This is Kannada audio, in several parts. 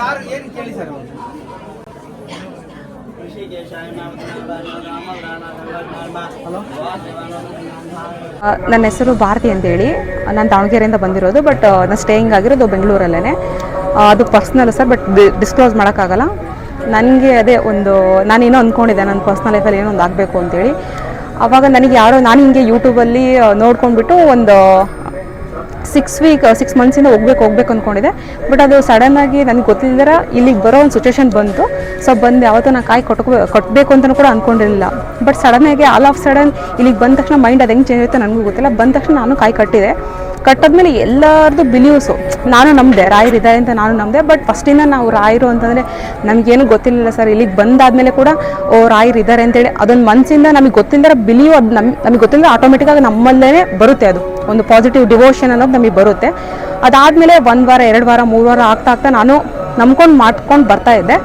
ಯಾರು ಏನು ಕೇಳಿ ಸರ್? ನನ್ನ ಹೆಸರು ಭಾರತಿ ಅಂತೇಳಿ. ನಾನು ದಾವಣಗೆರೆಯಿಂದ ಬಂದಿರೋದು ಬಟ್ ನಾನು ಸ್ಟೇಯಿಂಗ್ ಆಗಿರೋದು ಬೆಂಗಳೂರಲ್ಲೇ ಅದು ಪರ್ಸ್ನಲ್ ಸರ್ ಬಟ್ ಡಿಸ್ಕ್ಲೋಸ್ ಮಾಡೋಕ್ಕಾಗಲ್ಲ. ನನಗೆ ಅದೇ ಒಂದು, ನಾನು ಏನೋ ಅಂದ್ಕೊಂಡಿದ್ದೆ ನನ್ನ ಪರ್ಸ್ನಲ್ ಲೈಫಲ್ಲಿ ಏನೋ ಒಂದು ಆಗಬೇಕು ಅಂತೇಳಿ. ಆವಾಗ ನನಗೆ ಯಾರೋ, ನಾನು ಹಿಂಗೆ ಯೂಟ್ಯೂಬಲ್ಲಿ ನೋಡ್ಕೊಂಡ್ಬಿಟ್ಟು ಒಂದು ಸಿಕ್ಸ್ ವೀಕ್ ಸಿಕ್ಸ್ ಮಂತ್ಸಿಂದ ಹೋಗ್ಬೇಕು ಹೋಗ್ಬೇಕು ಅಂದ್ಕೊಂಡಿದ್ದೆ ಬಟ್ ಅದು ಸಡನ್ನಾಗಿ ನನಗೆ ಗೊತ್ತಿಲ್ಲದರ ಇಲ್ಲಿಗೆ ಬರೋ ಒಂದು ಸಿಚುವೇಶನ್ ಬಂತು. ಸೊ ಬಂದು ಯಾವತ್ತೂ ನಾನು ಕಾಯಿ ಕೊಟ್ಕೋ ಕಟ್ಟಬೇಕು ಅಂತಲೂ ಕೂಡ ಅಂದ್ಕೊಂಡಿರಲಿಲ್ಲ ಬಟ್ ಸಡನ್ನಾಗಿ ಆಲ್ ಆಫ್ ಸಡನ್ ಇಲ್ಲಿಗೆ ಬಂದ ತಕ್ಷಣ ಮೈಂಡ್ ಅದು ಹೆಂಗೆ ಚೇಂಜ್ ಆಯಿತು ನನಗೂ ಗೊತ್ತಿಲ್ಲ. ಬಂದ ತಕ್ಷಣ ನಾನು ಕಾಯಿ ಕಟ್ಟಿದೆ. ಕಟ್ಟಾದ್ಮೇಲೆ ಎಲ್ಲರದು ಬಿಲೀವ್ಸು ನಾನು ನಂಬಿದೆ ರಾಯರಿದ್ದಾರೆ ಅಂತ ನಾನು ನಂಬಿದೆ ಬಟ್ ಫಸ್ಟಿಂದ ನಾವು ರಾಯರು ಅಂತಂದರೆ ನಮಗೇನು ಗೊತ್ತಿರಲಿಲ್ಲ ಸರ್ ಇಲ್ಲಿಗೆ ಬಂದಾದಮೇಲೆ ಕೂಡ, ಓ ರಾಯರಿದ್ದಾರೆ ಅಂತೇಳಿ ಅದೊಂದು ಮನಸ್ಸಿಂದ ನಮಗೆ ಗೊತ್ತಿಲ್ಲದ ಬಿಲೀವ್ ಅದು ನಮ್, ನಮಗೆ ಗೊತ್ತಿಲ್ಲ ಆಟೋಮೆಟಿಕ್ಕಾಗಿ ನಮ್ಮಲ್ಲೇ ಬರುತ್ತೆ ಅದು. ಒಂದು ಪಾಸಿಟಿವ್ ಡಿವೋಷನ್ ಅನ್ನೋದು ನಮಗೆ ಬರುತ್ತೆ. ಅದಾದಮೇಲೆ ಒಂದು ವಾರ, ಎರಡು ವಾರ, ಮೂರು ವಾರ ಆಗ್ತಾ ಆಗ್ತಾ ನಾನು ನಂಬ್ಕೊಂಡು ಮಾಡ್ಕೊಂಡು ಬರ್ತಾ ಇದ್ದೆ.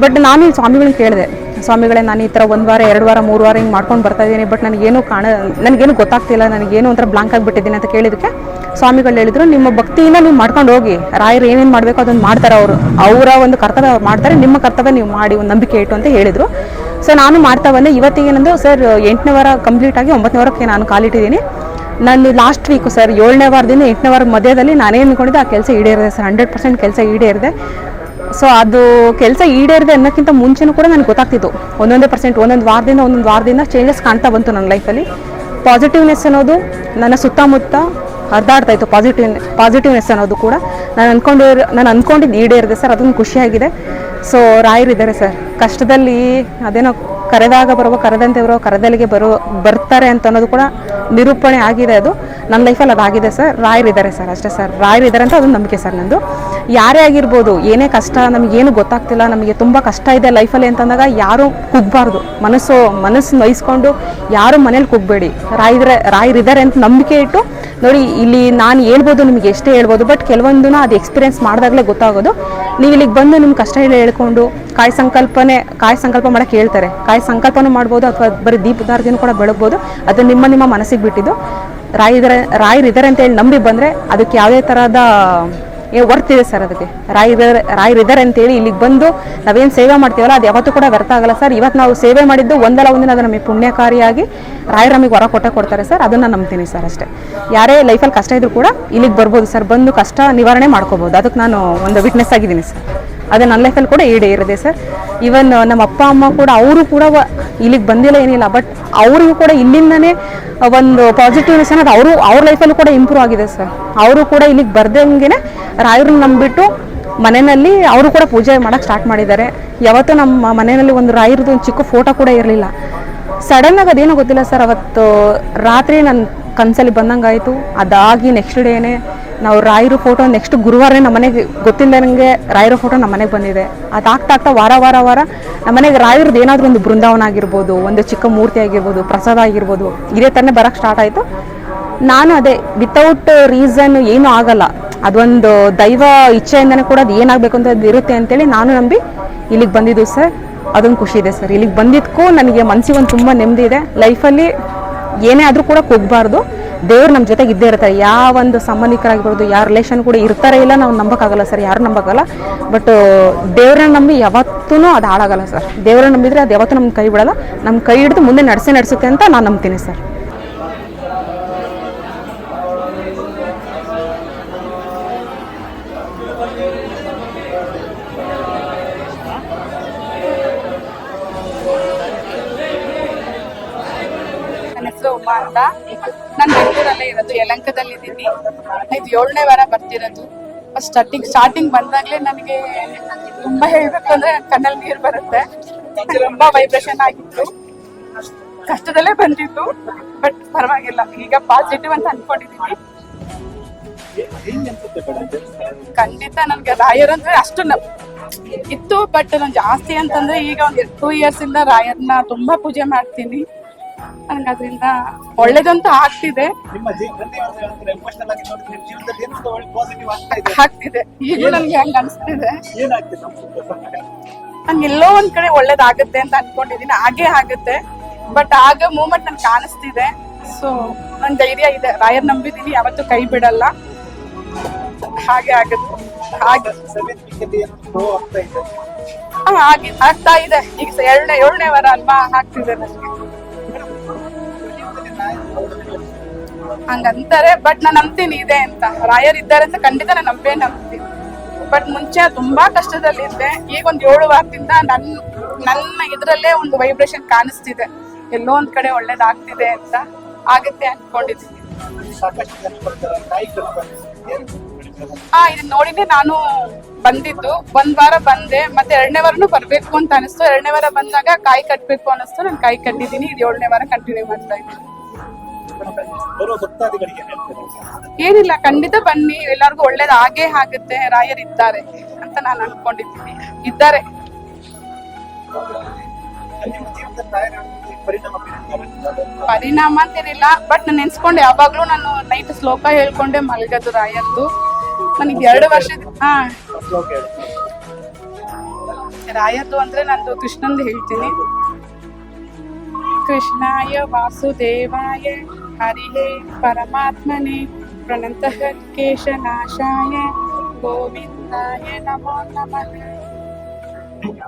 ಬಟ್ ನಾನು ಈ ಸ್ವಾಮಿಗಳನ್ನ ಕೇಳಿದೆ ಸ್ವಾಮಿಗಳೇ, ನಾನು ಈ ಥರ ಒಂದು ವಾರ, ಎರಡು ವಾರ, ಮೂರು ವಾರ ಹಿಂಗೆ ಮಾಡ್ಕೊಂಡು ಬರ್ತಾ ಇದ್ದೀನಿ, ಬಟ್ ನನಗೇನು ಕಾಣ, ನನಗೇನು ಗೊತ್ತಾಗ್ತಿಲ್ಲ, ನನಗೇನು ಒಂಥರ ಬ್ಲಾಂಕ್ ಆಗಿಬಿಟ್ಟಿದ್ದೀನಿ ಅಂತ ಕೇಳಿದಕ್ಕೆ ಸ್ವಾಮಿಗಳು ಹೇಳಿದರು, ನಿಮ್ಮ ಭಕ್ತಿಯಿಂದ ನೀವು ಮಾಡ್ಕೊಂಡು ಹೋಗಿ, ರಾಯರು ಏನೇನು ಮಾಡಬೇಕು ಅದನ್ನು ಮಾಡ್ತಾರೆ ಅವರು. ಅವರ ಒಂದು ಕರ್ತವ್ಯ ಅವ್ರು ಮಾಡ್ತಾರೆ, ನಿಮ್ಮ ಕರ್ತವ್ಯ ನೀವು ಮಾಡಿ ಒಂದು ನಂಬಿಕೆ ಇಟ್ಟು ಅಂತ ಹೇಳಿದರು. ಸೊ ನಾನು ಮಾಡ್ತಾ ಬಂದೆ, ಇವತ್ತಿಗೆ ಏನಂದ್ರೆ, ಸರ್, ಎಂಟನೇ ವಾರ ಕಂಪ್ಲೀಟ್ ಆಗಿ ಒಂಬತ್ತನೇ ವಾರಕ್ಕೆ ನಾನು ಕಾಲಿಟ್ಟಿದ್ದೀನಿ. ನಾನು ಲಾಸ್ಟ್ ವೀಕು ಸರ್ ಏಳನೇ ವಾರದಿಂದ ಎಂಟನೇ ವಾರ ಮಧ್ಯದಲ್ಲಿ ನಾನೇನು ಅಂದ್ಕೊಂಡಿದ್ದೆ ಆ ಕೆಲಸ ಈಡೇರಿದೆ ಸರ್ ಹಂಡ್ರೆಡ್ ಪರ್ಸೆಂಟ್ ಕೆಲಸ ಈಡೇರಿದೆ. ಸೊ ಅದು ಕೆಲಸ ಈಡೇರಿದೆ ಅನ್ನೋಕ್ಕಿಂತ ಮುಂಚೆನೂ ಕೂಡ ನನಗೆ ಗೊತ್ತಾಗ್ತಿತ್ತು. ಒಂದೊಂದೇ ಪರ್ಸೆಂಟ್ ಒಂದೊಂದು ವಾರದಿಂದ ಒಂದೊಂದು ವಾರದಿಂದ ಚೇಂಜಸ್ ಕಾಣ್ತಾ ಬಂತು ನನ್ನ ಲೈಫಲ್ಲಿ ಪಾಸಿಟಿವ್ನೆಸ್ ಅನ್ನೋದು ನನ್ನ ಸುತ್ತಮುತ್ತ ಹರಿದಾಡ್ತಾ ಇತ್ತು. ಪಾಸಿಟಿವ್ ಪಾಸಿಟಿವ್ನೆಸ್ ಅನ್ನೋದು ಕೂಡ. ನಾನು ಅಂದ್ಕೊಂಡಿರೋ ನಾನು ಅಂದ್ಕೊಂಡಿದ್ದು ಈಡೇರಿದೆ ಸರ್, ಅದೊಂದು ಖುಷಿಯಾಗಿದೆ. ಸೊ ರಾಯರಿದ್ದಾರೆ ಸರ್. ಕಷ್ಟದಲ್ಲಿ ಅದೇನೋ ಕರೆದಾಗ ಬರುವ, ಕರೆದಂತೆ ಬರೋ ಕರೆದಲ್ಲಿಗೆ ಬರೋ ಬರ್ತಾರೆ ಅಂತ ಅನ್ನೋದು ಕೂಡ ನಿರೂಪಣೆ ಆಗಿದೆ ಅದು. ನನ್ನ ಲೈಫಲ್ಲಿ ಅದಾಗಿದೆ ಸರ್ ರಾಯರಿದ್ದಾರೆ ಸರ್ ಅಷ್ಟೇ ಸರ್ ರಾಯರಿದ್ದಾರೆ ಅಂತ ಅದೊಂದು ನಂಬಿಕೆ ಸರ್ ನಂದು. ಯಾರೇ ಆಗಿರ್ಬೋದು, ಏನೇ ಕಷ್ಟ, ನಮಗೇನು ಗೊತ್ತಾಗ್ತಿಲ್ಲ, ನಮಗೆ ತುಂಬ ಕಷ್ಟ ಇದೆ ಲೈಫಲ್ಲಿ ಅಂತಂದಾಗ ಯಾರು ಕುಗ್ಬಾರ್ದು. ಮನಸ್ಸು ಮನಸ್ಸು ನಯಿಸ್ಕೊಂಡು ಯಾರು ಮನೇಲಿ ಕುಗ್ಬೇಡಿ. ರಾಯಿದ್ರೆ, ರಾಯರಿದ್ದಾರೆ ಅಂತ ನಂಬಿಕೆ ಇಟ್ಟು ನೋಡಿ, ಇಲ್ಲಿ ನಾನು ಹೇಳ್ಬೋದು, ನಿಮ್ಗೆ ಎಷ್ಟೇ ಹೇಳ್ಬೋದು ಬಟ್ ಕೆಲವೊಂದನ್ನ ಅದು ಎಕ್ಸ್ಪೀರಿಯೆನ್ಸ್ ಮಾಡಿದಾಗಲೇ ಗೊತ್ತಾಗೋದು. ನೀವು ಇಲ್ಲಿಗೆ ಬಂದು ನಿಮ್ಮ ಕಷ್ಟ ಹೇಳಿ ಹೇಳ್ಕೊಂಡು, ಕಾಯಿ ಸಂಕಲ್ಪನೆ, ಕಾಯಿ ಸಂಕಲ್ಪ ಮಾಡೋಕೆ ಹೇಳ್ತಾರೆ. ಕಾಯಿ ಸಂಕಲ್ಪನೂ ಮಾಡ್ಬೋದು, ಅಥವಾ ಬರೀ ದೀಪದಾರ್ದಿನೂ ಕೂಡ ಬೆಳಗ್ಬೋದು. ಅದು ನಿಮ್ಮ ನಿಮ್ಮ ಮನಸ್ಸಿಗೆ ಬಿಟ್ಟಿದ್ದು. ರಾಯಿದರೆ ರಾಯರಿದ್ದಾರೆ ಅಂತ ಹೇಳಿ ನಂಬಿ ಬಂದರೆ, ಅದಕ್ಕೆ ಯಾವುದೇ ಥರದ ಏ ವರ್ತ್ ಇದೆ ಸರ್ ಅದಕ್ಕೆ. ರಾಯರ್ ರಾಯರಿದ್ದಾರೆ ಅಂತೇಳಿ ಇಲ್ಲಿಗೆ ಬಂದು ನಾವೇನು ಸೇವೆ ಮಾಡ್ತೀವಲ್ಲ, ಅದು ಯಾವತ್ತೂ ಕೂಡ ವ್ಯರ್ಥ ಆಗಲ್ಲ ಸರ್. ಇವತ್ತು ನಾವು ಸೇವೆ ಮಾಡಿದ್ದು ಒಂದಲ್ಲ ಒಂದಿನ ಅದು ನಮಗೆ ಪುಣ್ಯಕಾರಿಯಾಗಿ ರಾಯರ ನಮಗೆ ಹೊರ ಕೊಟ್ಟೆ ಕೊಡ್ತಾರೆ ಸರ್. ಅದನ್ನು ನಂಬ್ತೀನಿ ಸರ್ ಅಷ್ಟೇ. ಯಾರೇ ಲೈಫಲ್ಲಿ ಕಷ್ಟ ಇದ್ರೂ ಕೂಡ ಇಲ್ಲಿಗೆ ಬರ್ಬೋದು ಸರ್. ಬಂದು ಕಷ್ಟ ನಿವಾರಣೆ ಮಾಡ್ಕೋಬೋದು. ಅದಕ್ಕೆ ನಾನು ಒಂದು ವಿಟ್ನೆಸ್ ಆಗಿದ್ದೀನಿ ಸರ್. ಅದು ನನ್ನ ಲೈಫಲ್ಲಿ ಕೂಡ ಈಡೇರಿದೆ ಸರ್. ಈವನ್ ನಮ್ಮ ಅಪ್ಪ, ಅಮ್ಮ ಕೂಡ, ಅವರು ಕೂಡ ಇಲ್ಲಿಗೆ ಬಂದಿಲ್ಲ ಏನಿಲ್ಲ. ಬಟ್ ಅವರಿಗೂ ಕೂಡ ಇಲ್ಲಿಂದನೇ ಒಂದು ಪಾಸಿಟಿವ್ನೆಸ್ ಅನ್ನೋದು ಅವರು, ಅವ್ರ ಲೈಫಲ್ಲೂ ಕೂಡ ಇಂಪ್ರೂವ್ ಆಗಿದೆ ಸರ್. ಅವರು ಕೂಡ ಇಲ್ಲಿಗೆ ಬರ್ದಂಗೆ ರಾಯರನ್ನ ನಂಬಿಟ್ಟು ಮನೆಯಲ್ಲಿ ಅವರು ಕೂಡ ಪೂಜೆ ಮಾಡೋಕ್ಕೆ ಸ್ಟಾರ್ಟ್ ಮಾಡಿದ್ದಾರೆ. ಯಾವತ್ತೂ ನಮ್ಮ ಮನೆಯಲ್ಲಿ ಒಂದು ರಾಯರದ್ದು ಒಂದು ಚಿಕ್ಕ ಫೋಟೋ ಕೂಡ ಇರಲಿಲ್ಲ. ಸಡನ್ನಾಗಿ ಅದೇನೋ ಗೊತ್ತಿಲ್ಲ ಸರ್ ಅವತ್ತು ರಾತ್ರಿ ನನ್ನ ಕನಸಲ್ಲಿ ಬಂದಂಗಾಯಿತು. ಅದಾಗಿ ನೆಕ್ಸ್ಟ್ ಡೇನೆ ನಾವು ರಾಯರು ಫೋಟೋ ನೆಕ್ಸ್ಟ್ ಗುರುವಾರನೇ ನಮ್ಮ ಮನೆಗೆ ಗೊತ್ತಿಲ್ಲದಂಗೆ ರಾಯರ ಫೋಟೋ ನಮ್ಮ ಮನೆಗೆ ಬಂದಿದೆ. ಅದಾಗ್ತಾ ಆಗ್ತಾ ವಾರ ವಾರ ವಾರ ನಮ್ಮ ಮನೆಗೆ ರಾಯರದ್ದು ಏನಾದರೂ ಒಂದು ಬೃಂದಾವನ ಆಗಿರ್ಬೋದು, ಒಂದು ಚಿಕ್ಕ ಮೂರ್ತಿ ಆಗಿರ್ಬೋದು, ಪ್ರಸಾದ ಆಗಿರ್ಬೋದು, ಇದೇ ಥರನೇ ಬರೋಕ್ಕೆ ಸ್ಟಾರ್ಟ್ ಆಯಿತು. ನಾನು ಅದೇ ವಿತೌಟ್ ರೀಸನ್ ಏನೂ ಆಗಲ್ಲ. ಅದೊಂದು ದೈವ ಇಚ್ಛೆಯಿಂದನೇ ಕೂಡ ಅದು ಏನಾಗಬೇಕು ಅಂತ ಇರುತ್ತೆ ಅಂತೇಳಿ ನಾನು ನಂಬಿ ಇಲ್ಲಿಗೆ ಬಂದಿದ್ದು ಸರ್. ಅದೊಂದು ಖುಷಿ ಇದೆ ಸರ್. ಇಲ್ಲಿಗೆ ಬಂದಿದ್ದಕ್ಕೂ ನನಗೆ ಮನಸ್ಸಿಗೆ ಒಂದು ತುಂಬ ನೆಮ್ಮದಿ ಇದೆ. ಲೈಫಲ್ಲಿ ಏನೇ ಆದರೂ ಕೂಡ ಕುಗ್ಬಾರ್ದು ದೇವ್ರು ನಮ್ಮ ಜೊತೆಗೆ ಇದ್ದೇ ಇರ್ತಾರೆ. ಯಾವ ಒಂದು ಸಂಬಂಧಿಕರಾಗಿರ್ಬೋದು ಯಾವ ರಿಲೇಷನ್ ಕೂಡ ಇರ್ತಾರೆ ಇಲ್ಲ ನಾವು ನಂಬಕ್ಕಾಗಲ್ಲ ಸರ್. ಯಾರು ನಂಬಕ್ಕಾಗಲ್ಲ. ಬಟ್ ದೇವ್ರನ್ನ ನಂಬಿ ಯಾವತ್ತೂ ಅದು ಹಾಳಾಗಲ್ಲ ಸರ್. ದೇವ್ರನ್ನ ನಂಬಿದರೆ ಅದು ಯಾವತ್ತೂ ನಮ್ಮ ಕೈ ಬಿಡಲ್ಲ. ನಮ್ಮ ಕೈ ಹಿಡಿದು ಮುಂದೆ ನಡೆಸೇ ನಡೆಸುತ್ತೆ ಅಂತ ನಾನು ನಂಬ್ತೀನಿ ಸರ್. ಉಮಾ ಅಂತ. ನಾನು ಬೆಂಗಳೂರಲ್ಲೇ ಇರೋದು, ಯಲಂಕದಲ್ಲಿ ಇದ್ದೀನಿ. ಇದು ಏಳನೇ ವಾರ ಬರ್ತಿರೋದು. ಸ್ಟಾರ್ಟಿಂಗ್ ಸ್ಟಾರ್ಟಿಂಗ್ ಬಂದಾಗಲೇ ನನಗೆ ತುಂಬಾ ಹೇಳಬೇಕು ಅಂದ್ರೆ ಕಣ್ಣಲ್ಲಿ ನೀರು ಬರುತ್ತೆ. ತುಂಬಾ ವೈಬ್ರೇಷನ್ ಆಗಿತ್ತು. ಕಷ್ಟದಲ್ಲೇ ಬಂದಿತ್ತು ಬಟ್ ಪರವಾಗಿಲ್ಲ. ಈಗ ಪಾಸಿಟಿವ್ ಅಂತ ಅನ್ಕೊಂಡಿದ್ದೀನಿ ಖಂಡಿತ ನನ್ಗೆ ರಾಯರ್ ಅಂದ್ರೆ ಅಷ್ಟು ಇತ್ತು ಬಟ್ ನಾನು ಜಾಸ್ತಿ ಅಂತಂದ್ರೆ ಈಗ ಒಂದ್ ಟೂ ಇಯರ್ಸ್ ಇಂದ ರಾಯರ್ನ ತುಂಬಾ ಪೂಜೆ ಮಾಡ್ತೀನಿ. ನಂಗೆ ಅದರಿಂದ ಒಳ್ಳೇದಂತೂ ಆಗ್ತಿದೆ. ಆಗ್ತಿದೆ. ಈಗಲೂ ನನ್ಗೆ ಹಂಗ ಅನ್ಸ್ತಿದೆ. ನಂಗೆ? ನನ್ಗೆ ಎಲ್ಲೋ ಒಂದ್ ಕಡೆ ಒಳ್ಳೇದಾಗುತ್ತೆ ಅಂತ ಅನ್ಕೊಂಡಿದೀನಿ ಹಾಗೆ ಆಗುತ್ತೆ. ಬಟ್ ಆಗ ಮೂಮೆಂಟ್ ನನ್ಗೆ ಕಾಣಿಸ್ತಿದೆ. ಸೊ ನನ್ ಧೈರ್ಯ ಇದೆ. ರಾಯರ್ ನಂಬಿದೀನಿ ಯಾವತ್ತೂ ಕೈ ಬಿಡಲ್ಲ. ಹಾಗೆ ಆಗುತ್ತೆ. ಹಾಗೆ. ಆಗ್ತಾ ಇದೆ? ಹಾ, ಆಗಿ ಆಗ್ತಾ ಇದೆ. ಈಗ ಎರಡನೇ ಏಳನೇ ಏಳನೇ ವಾರ ಅಲ್ವಾ ಆಗ್ತಿದೆ ನನಗೆ ಹಂಗಂತಾರೆ ಬಟ್ ನಾನು ನಂಬ್ತೀನಿ ಇದೆ ಅಂತ. ರಾಯರ್ ಇದ್ದಾರೆ ಅಂತ ಖಂಡಿತ ನಾನು ನಂಬೇ ನಂಬ್ತೀನಿ. ಬಟ್ ಮುಂಚೆ ತುಂಬಾ ಕಷ್ಟದಲ್ಲಿದ್ದೆ. ಈಗ ಒಂದು ಏಳು ವಾರದಿಂದ ನನ್ನ ನನ್ನ ಇದ್ರಲ್ಲೇ ಒಂದು ವೈಬ್ರೇಷನ್ ಕಾಣಿಸ್ತಿದೆ. ಎಲ್ಲೋ ಒಂದ್ ಕಡೆ ಒಳ್ಳೇದಾಗ್ತಿದೆ ಅಂತ ಆಗುತ್ತೆ ಅನ್ಕೊಂಡಿದ್ದೀನಿ. ಹಾ ಇದನ್ನ ನೋಡಿನೇ ನಾನು ಬಂದಿದ್ದು. ಒಂದ್ ವಾರ ಬಂದೆ, ಮತ್ತೆ ಎರಡನೇ ವಾರನು ಬರ್ಬೇಕು ಅಂತ ಅನಿಸ್ತು. ಎರಡನೇ ವಾರ ಬಂದಾಗ ಕಾಯಿ ಕಟ್ಬೇಕು ಅನಿಸ್ತು ನಾನು ಕಾಯಿ ಕಟ್ಟಿದ್ದೀನಿ. ಇದು ಏಳನೇ ವಾರ ಕಂಟಿನ್ಯೂ ಮಾಡ್ತಾ ಇದ್ದೀನಿ. ಏನಿಲ್ಲ ಖಂಡಿತ ಬನ್ನಿ. ಎಲ್ಲರಿಗೂ ಒಳ್ಳೇದು ಆಗೇ ಆಗುತ್ತೆ. ರಾಯರ್ ಇದ್ದಾರೆ ಅಂತ ನಾನು ಅನ್ಕೊಂಡಿದ್ದೀನಿ. ಇದ್ದಾರೆ. ಪರಿಣಾಮ ಅಂತೇನಿಲ್ಲ ಬಟ್ ನಾನು ನೆನ್ಸ್ಕೊಂಡೆ ಯಾವಾಗ್ಲೂ ನಾನು ನೈಟ್ ಶ್ಲೋಕ ಹೇಳ್ಕೊಂಡೆ ಮಲ್ಗದು ರಾಯರ್ದು. ನನಗೆ ಎರಡು ವರ್ಷದ ಹಾ. ರಾಯರ್ದು ಅಂದ್ರೆ ನಂದು ಕೃಷ್ಣಂದು ಹೇಳ್ತೀನಿ. कृष्णाय वासुदेवाय हरिहे परमात्मने प्रणतः केशनाशाय गोविन्दाय नमो नमः।